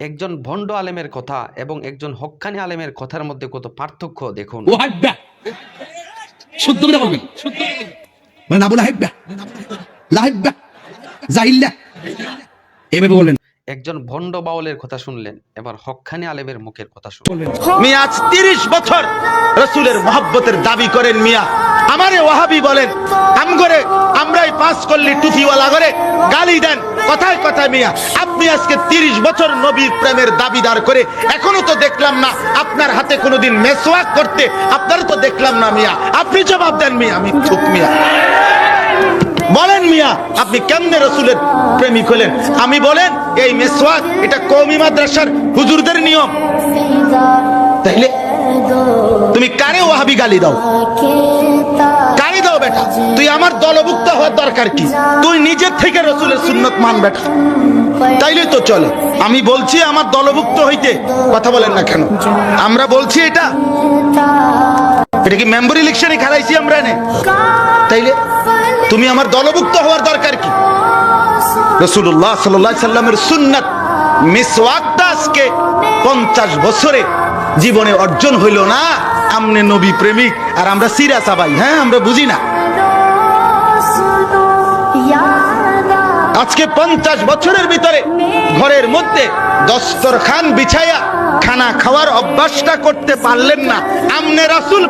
একজন ভণ্ড আলেমের কথা এবং একজন হক্কানি আলেমের কথার মধ্যে কত পার্থক্য দেখুন। শুদ্ধ করে বলবেন। মানে না বলে হাব্বা লাহিব্বা জাহিল্লা? এভাবে বললেন। একজন ভণ্ড বাউলের কথা শুনলেন এবার হক্কানি আলেমের মুখের কথা শুনলেন মিয়া আজ তিরিশ বছর রসুলের মহব্বতের দাবি করেন মিয়া। আমারে ওয়াহাবি বলেন আম করে আমরাই পাস করলি টুফিওয়ালা করে গালি দেন। কথায় কথায় মিয়া, আপনি আজকে তিরিশ বছর নবীর প্রেমের দাবিদার করে এখনও তো দেখলাম না আপনার হাতে কোনোদিন মেসওয়াক করতে। আপনার তো দেখলাম না মিয়া। আপনি জবাব দেন মিয়া, আমি চুপ মিয়া। বলেন মিয়া, আপনি কেমনে রসুলের প্রেমিক হলেন? আমি বলেন, এই মেসওয়াক এটা কৌমি মাদ্রাসার হুজুরদের নিয়ম। তাইলে তুমি কারে ওয়াহাবি গালি দাও? দাও বেটা। তুই আমার দলভুক্ত হওয়ার দরকার কি? তুই নিজের থেকে রসুলের সুন্নত মান বেটা। তাইলে তো চলে, আমি বলছি আমার দলভুক্ত হইতে কথা বলেন না কেন? আমরা বলছি এটা। এটা কি মেম্বার ইলেকশনে খেলাইছি আমরা এনে? তাইলে তুমি আমার দলভুক্ত হওয়ার দরকার কি? রসুল্লাহ সাল্লাহ সাল্লামের সুন্নাত মিসওয়াকটা আজকে পঞ্চাশ বছরে জীবনে অর্জন হইল না। আমনে নবী প্রেমিক, আর আমরা সিরা সাবাই হ্যাঁ আমরা বুঝি না। আজকে পঞ্চাশ বছরের ভিতরে ঘরের মধ্যে দস্তরখান বিছাইয়া খানা খাওয়ার অভ্যাসটা করতে পারলেন না। আমনে রাসুল